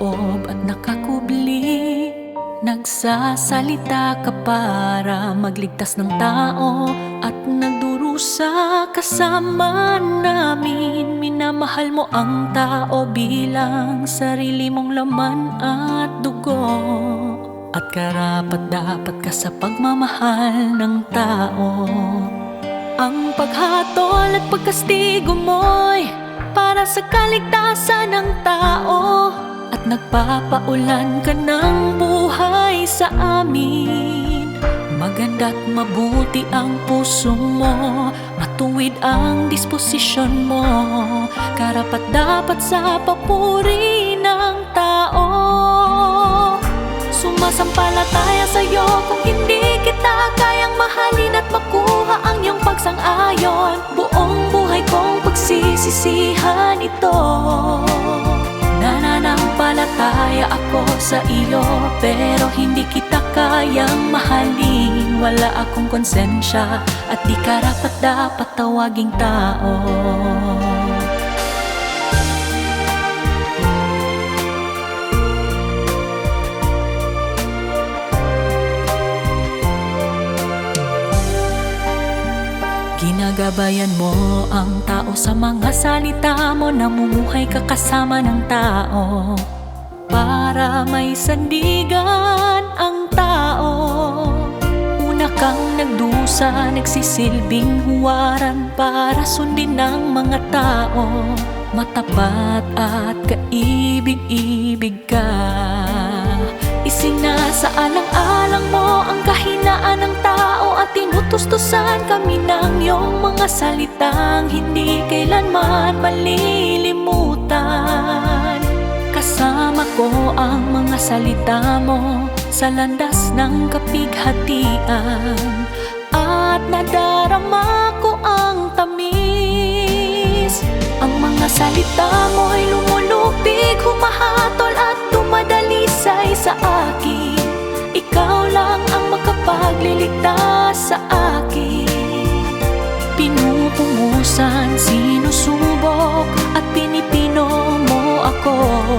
loob at nakakubli. Nagsasalita ka para magligtas ng tao At nagdurusa kasama namin. Minamahal mo ang tao bilang sarili mong laman at dugo. At karapat dapat ka sa pagmamahal ng tao. Ang paghatol at pagkastigo mo'y Para sa kaligtasan ng tao. At nagpapaulan ka ng buhay sa amin. Maganda't mabuti ang puso mo. Matuwid ang disposisyon mo. Karapat dapat sa papuri ng tao. Sumasampalataya sa'yo kung hindi kita kayang mahalin at makuha ang iyong pagsang-ayon. Buong pagsisisihan ito. Nananampalataya ako sa iyo Pero hindi kita kayang mahalin. Wala akong konsensya At di karapat dapat tawaging tao Ginagabayan mo ang tao sa mga salita mo. Namumuhay ka kasama ng tao Para may sandigan ang tao. Una kang nagdusa, nagsisilbing huwaran Para sundin ng mga tao. Matapat at kaibig-ibig ka. Isinasaalang-alang mo ang kahinaan tinutustusan kami ng iyong mga salitang Hindi kailanman malilimutan. Kasama ko ang mga salita mo Sa landas ng kapighatian. At nadarama ko ang tamis. Ang mga salita mo'y saan sinusubok at pinipino mo ako.